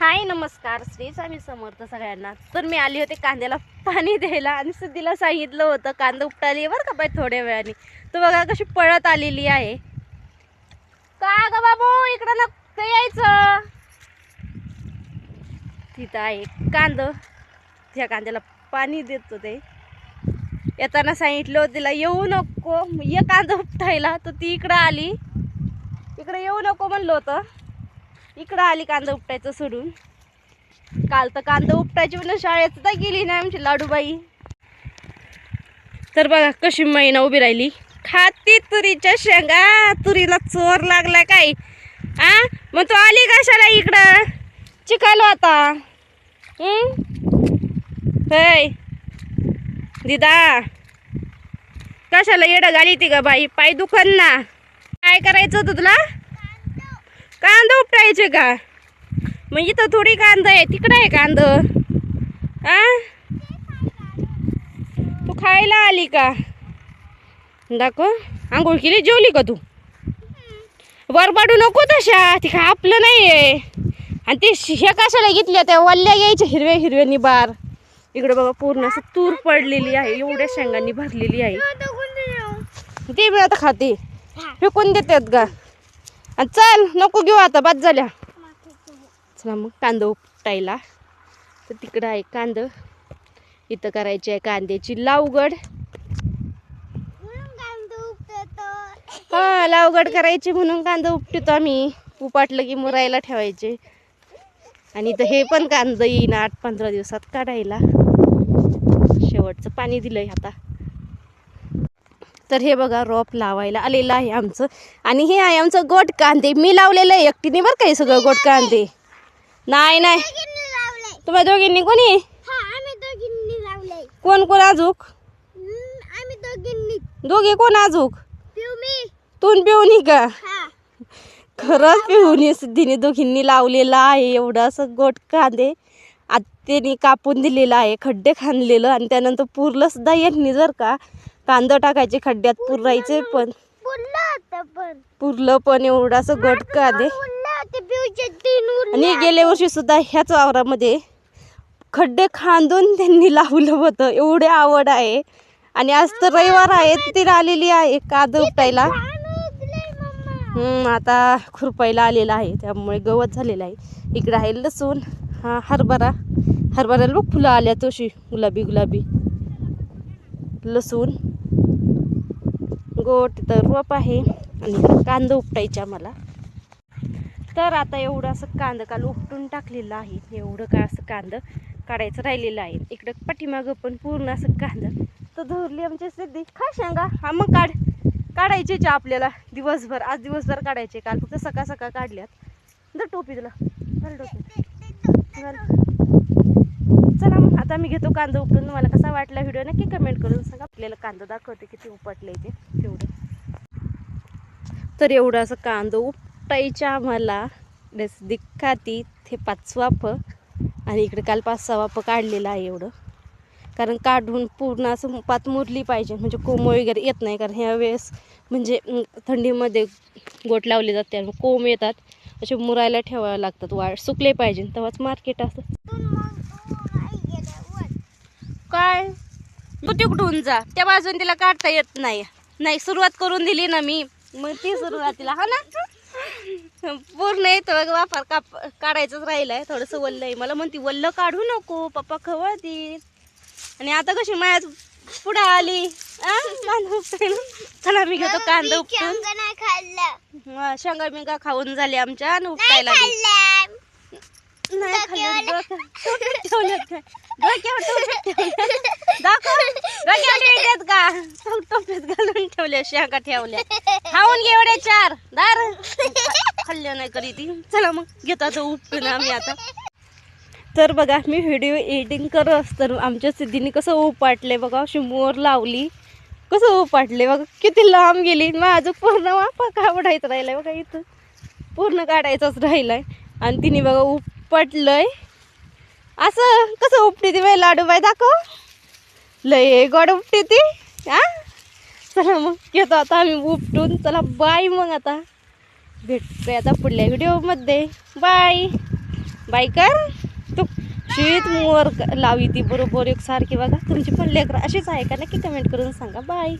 हाय नमस्कार. श्री स्वामी समर्थ सगळ्यांना. तर मी आली होते कांद्याला पाणी द्यायला आणि सिद्धीला सांगितलं होतं कांदा उपटाली बरं का बाई थोड्या वेळाने. तर बघा कशी पळत आलेली आहे. का ग बाबू इकडं नक्की यायचं? तिथं आहे कांद. त्या कांद्याला पाणी देत होते. येताना सांगितलं होतं तिला येऊ नको ये कांदा उपटायला. तर ती इकडं आली. इकडं येऊ नको म्हणलं होतं. इकडं आली कांदा उपटायचं सोडून. काल तर कांदा उपटायची म्हणून शाळेत सुद्धा गेली नाही आमची लाडूबाई. तर बघा कशी महिना उभी राहिली. खाती तुरीच्या शेंगा. तुरीला चोर लागला काय? आ? मग तू आली कशाला इकडं? चिकायला आता. हय. दिदा. कशाला येडं गाडी ती का बाई? पाय दुखन ना. काय करायचं होतं तुला? कांदा उपटायचे का? मग इथं थोडी कांदा आहे तिकडं आहे कांद. आ? तू खायला आली का? दाखव. आंघोळ केली जेवली का तू? वरबाडू नको तशा. ती आपलं नाही आहे आणि ते हे कशाला घेतल्या त्या वल्ल्या घ्यायच्या हिरव्या हिरव्या निबार इकडे बघा पूर्ण असं तूर पडलेली आहे. एवढ्या शेंगांनी भरलेली आहे. ते मी आता खाते. फेकून देतात का चल नको घेऊ आता बाद झाल्या. चला मग कांदा उपटायला. तर तिकडं आहे कांद. इथं करायची आहे कांद्याची लावगड. हा लावगड करायची म्हणून कांदा उपटतो आम्ही. उपाटलं की मुरायला ठेवायचे. आणि इथं हे पण कांदा येईन आठ पंधरा दिवसात काढायला. शेवटचं पाणी दिलंय आता. तर हे बघा रोप लावायला आलेलं आहे आमचं. आणि हे आहे आमचं गोट कांदे. मी लावलेलं आहे एकटीने बरं काय सगळं गोट कांदे? नाही नाही. तुम्हा दोघींनी कोणी? कोण कोण आजूक? दोघे कोण आजूक? तून पिऊनी का? खरंच पिऊनी सिद्धीने दोघींनी लावलेलं आहे एवढं असं गोट कांदे. आत्याने कापून दिलेलं आहे खड्डे खाणलेलं आणि त्यानंतर पुरलं सुद्धा यांनी जर का कांदा टाकायचे खड्ड्यात पुरायचे पण. पुरलं पण. एवढं असं गोट कांदे आणि गेल्या वर्षी सुद्धा ह्याच वावरामध्ये खड्डे खांदून त्यांनी लावलं होतं. एवढे आवड आहे. आणि आज तर रविवार आहे तिला आलेली आहे. कांद उपटायला. हम्म, आता खुरपायला आलेला आहे. त्यामुळे गवत झालेलं आहे. इकडे आहे लसूण. हा हरभरा. हरभऱ्याला बघ फुलं आल्या तशी. गुलाबी गुलाबी. लसूण. गोट तर रोप आहे आणि कांदा उपटायचे आम्हाला. तर आता एवढं असं कांदं काल उपटून टाकलेलं आहे. एवढं का असं कांदं काढायचं राहिलेलं आहे. इकडं पाठीमागं पण पूर्ण असं कांदं. तर धरली आमची सिद्धी. खा सांगा हा मग काढ. काढायचेच आपल्याला दिवसभर. आज दिवसभर काढायचे. काल फक्त सकाळ सकाळ काढल्यात. जर टोपी तुला. घाल टोपी. घाल. चला मग आता मी घेतो कांदा उपटून तुम्हाला कसा वाटला व्हिडिओ नक्की कमेंट करून सांगा. आपल्याला कांदा दाखवते किती उपटले ते. तेवढं. तर एवढं असं कांदा उपटायच्या आम्हाला. रेस दिखाती ते पाच वाफ आणि इकडे काल पाच सहा काढलेला आहे एवढं. कारण काढून पूर्ण असं पात मुरली पाहिजे. म्हणजे कोंब वगैरे येत नाही. कारण ह्या वेळेस म्हणजे थंडीमध्ये गोट लावले जाते आणि कोंब येतात. असे मुरायला ठेवावे लागतात. वाळ सुकले पाहिजे. तेव्हाच मार्केट असतं. काय? तू तिकडून जा. त्या बाजून तिला काढता येत नाही. नाही सुरुवात करून दिली ना मी. मग ती सुरुवातीला हा ना? पूर्ण येतो बघ वापर काप काढायचंच राहिलंय. थोडंसं वल्ल आहे मला म्हणती वल्ल काढू नको. पप्पा खवळतील. आणि आता कशी मायात पुढे आली. चला मी घेतो कांदा उपटून शेंगा बिंगा खाऊन झाले आमच्या आणि उपटायला. नाही खाल्लं काय डोक्यावर का? तो टोपीत घालून ठेवल्या शेंगा ठेवल्या. खाऊन घे चार. दार. खाल्ल्या नाही करी ती. चला मग घेतो आता उपटून आम्ही आता. तर बघा मी व्हिडिओ एडिटिंग करत असताना आमच्या सिद्धीने कसं उपाटले बघा शिमोर मोर लावली. कसं उपाटले बघा किती लांब गेली. माझं पूर्ण वापा काढायचं राहिलंय बघा इथं. पूर्ण काढायचंच राहिलंय. आणि तिने बघा उपटलंय. असं कसं उपटी ती बाई? लाडू बाई दाखव. लय गोड उपटी ती. हा चला मग घेतो आता आम्ही उपटून. चला बाय मग आता. भेटतोय आता पुढल्या व्हिडिओमध्ये बाय बाय कर. शीत मोर लावी ती बरोबर एकसारखी बघा. तुमची पण लेकरं अशीच आहे का? नक्की कमेंट करून सांगा. बाय